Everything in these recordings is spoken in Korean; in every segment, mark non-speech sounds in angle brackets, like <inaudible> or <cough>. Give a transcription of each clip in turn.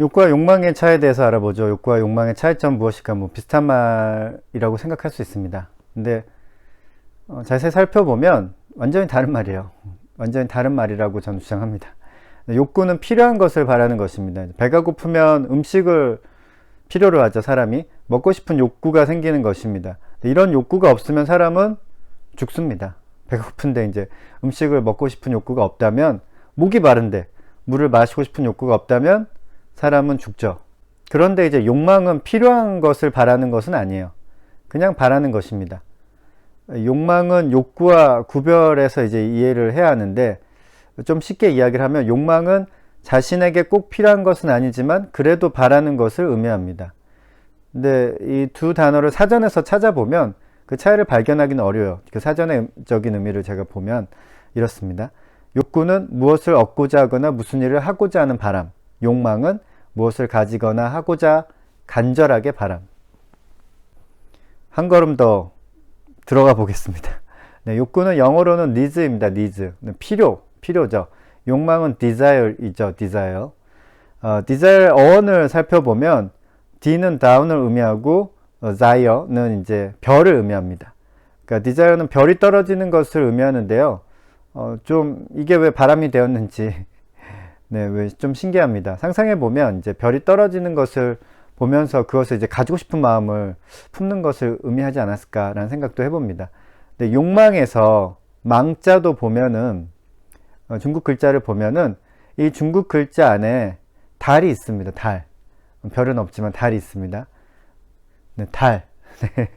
욕구와 욕망의 차에 대해서 알아보죠. 욕구와 욕망의 차이점 무엇일까? 뭐 비슷한 말이라고 생각할 수 있습니다. 근데 어, 자세히 살펴보면 완전히 다른 말이에요. 완전히 다른 말이라고 저는 주장합니다. 욕구는 필요한 것을 바라는 것입니다. 배가 고프면 음식을 필요로 하죠, 사람이. 먹고 싶은 욕구가 생기는 것입니다. 이런 욕구가 없으면 사람은 죽습니다. 배가 고픈데 이제 음식을 먹고 싶은 욕구가 없다면, 목이 마른데 물을 마시고 싶은 욕구가 없다면 사람은 죽죠. 그런데 이제 욕망은 필요한 것을 바라는 것은 아니에요. 그냥 바라는 것입니다. 욕망은 욕구와 구별해서 이제 이해를 해야 하는데 좀 쉽게 이야기를 하면 욕망은 자신에게 꼭 필요한 것은 아니지만 그래도 바라는 것을 의미합니다. 근데 이 두 단어를 사전에서 찾아보면 그 차이를 발견하기는 어려워요. 그 사전적인 의미를 제가 보면 이렇습니다. 욕구는 무엇을 얻고자 하거나 무슨 일을 하고자 하는 바람. 욕망은 무엇을 가지거나 하고자 간절하게 바람. 한 걸음 더 들어가 보겠습니다. 네, 욕구는 영어로는 needs입니다. needs. 네, 필요, 필요죠. 욕망은 desire이죠. desire. 어, desire 어원을 살펴보면 D는 down을 의미하고 어, desire는 이제 별을 의미합니다. 그러니까 desire는 별이 떨어지는 것을 의미하는데요. 어, 좀 이게 왜 바람이 되었는지 네, 왜 좀 신기합니다. 상상해 보면 이제 별이 떨어지는 것을 보면서 그것을 이제 가지고 싶은 마음을 품는 것을 의미하지 않았을까라는 생각도 해봅니다. 근데 욕망에서 망자도 보면은 어, 중국 글자를 보면은 이 중국 글자 안에 달이 있습니다. 달. 별은 없지만 달이 있습니다. 네, 달. <laughs> 네.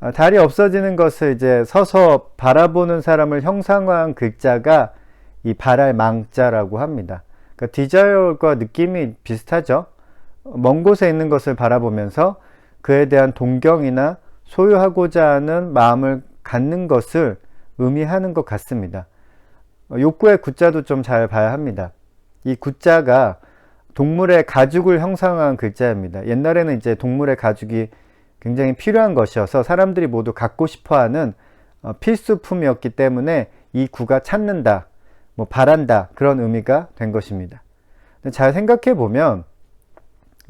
어, 달이 없어지는 것을 이제 서서 바라보는 사람을 형상화한 글자가 이 발할 망자라고 합니다. 그러니까 디자이어과 느낌이 비슷하죠. 먼 곳에 있는 것을 바라보면서 그에 대한 동경이나 소유하고자 하는 마음을 갖는 것을 의미하는 것 같습니다. 어, 욕구의 구자도 좀 잘 봐야 합니다. 이 구자가 동물의 가죽을 형상화한 글자입니다. 옛날에는 이제 동물의 가죽이 굉장히 필요한 것이어서 사람들이 모두 갖고 싶어 하는 어, 필수품이었기 때문에 이 구가 찾는다, 뭐 바란다, 그런 의미가 된 것입니다. 잘 생각해 보면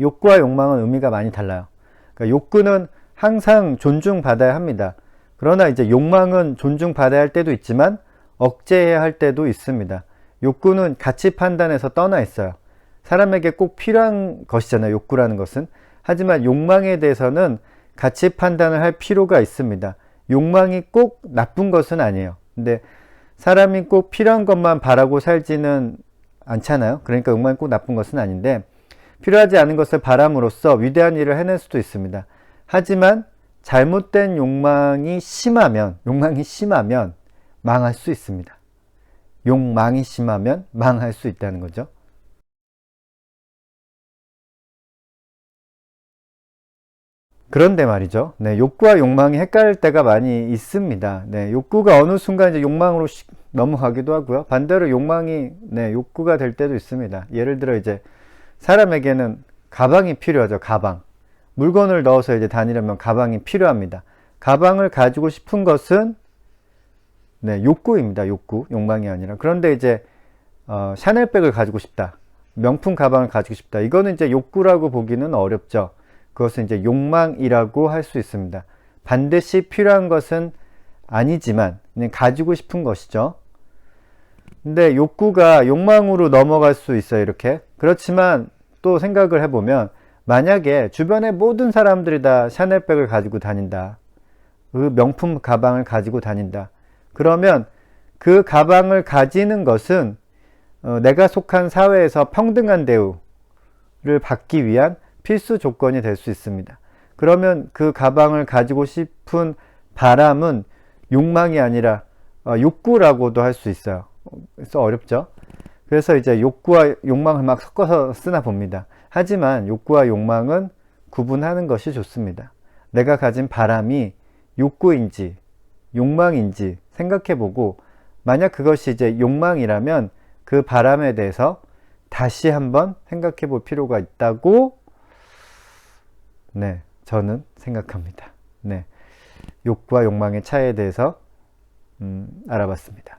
욕구와 욕망은 의미가 많이 달라요. 그러니까 욕구는 항상 존중받아야 합니다. 그러나 이제 욕망은 존중받아야 할 때도 있지만 억제해야 할 때도 있습니다. 욕구는 가치 판단에서 떠나 있어요. 사람에게 꼭 필요한 것이잖아요. 욕구라는 것은. 하지만 욕망에 대해서는 가치 판단을 할 필요가 있습니다. 욕망이 꼭 나쁜 것은 아니에요. 근데 사람이 꼭 필요한 것만 바라고 살지는 않잖아요. 그러니까 욕망이 꼭 나쁜 것은 아닌데 필요하지 않은 것을 바람으로써 위대한 일을 해낼 수도 있습니다. 하지만 잘못된 욕망이 심하면 욕망이 심하면 망할 수 있습니다. 욕망이 심하면 망할 수 있다는 거죠. 그런데 말이죠. 네, 욕구와 욕망이 헷갈릴 때가 많이 있습니다. 네, 욕구가 어느 순간 이제 욕망으로 넘어가기도 하고요. 반대로 욕망이 네, 욕구가 될 때도 있습니다. 예를 들어 이제 사람에게는 가방이 필요하죠. 가방. 물건을 넣어서 이제 다니려면 가방이 필요합니다. 가방을 가지고 싶은 것은 네, 욕구입니다. 욕구. 욕망이 아니라. 그런데 이제 어, 샤넬백을 가지고 싶다. 명품 가방을 가지고 싶다. 이거는 이제 욕구라고 보기는 어렵죠. 그것은 이제 욕망이라고 할 수 있습니다. 반드시 필요한 것은 아니지만 그냥 가지고 싶은 것이죠. 근데 욕구가 욕망으로 넘어갈 수 있어요. 이렇게. 그렇지만 또 생각을 해보면 만약에 주변의 모든 사람들이 다 샤넬백을 가지고 다닌다. 그 명품 가방을 가지고 다닌다. 그러면 그 가방을 가지는 것은 어, 내가 속한 사회에서 평등한 대우를 받기 위한 필수 조건이 될 수 있습니다. 그러면 그 가방을 가지고 싶은 바람은 욕망이 아니라 어, 욕구라고도 할 수 있어요. 그래서 어렵죠. 그래서 이제 욕구와 욕망을 막 섞어서 쓰나 봅니다. 하지만 욕구와 욕망은 구분하는 것이 좋습니다. 내가 가진 바람이 욕구인지 욕망인지 생각해 보고 만약 그것이 이제 욕망이라면 그 바람에 대해서 다시 한번 생각해 볼 필요가 있다고 네, 저는 생각합니다. 네. 욕구와 욕망의 차이에 대해서 음, 알아봤습니다.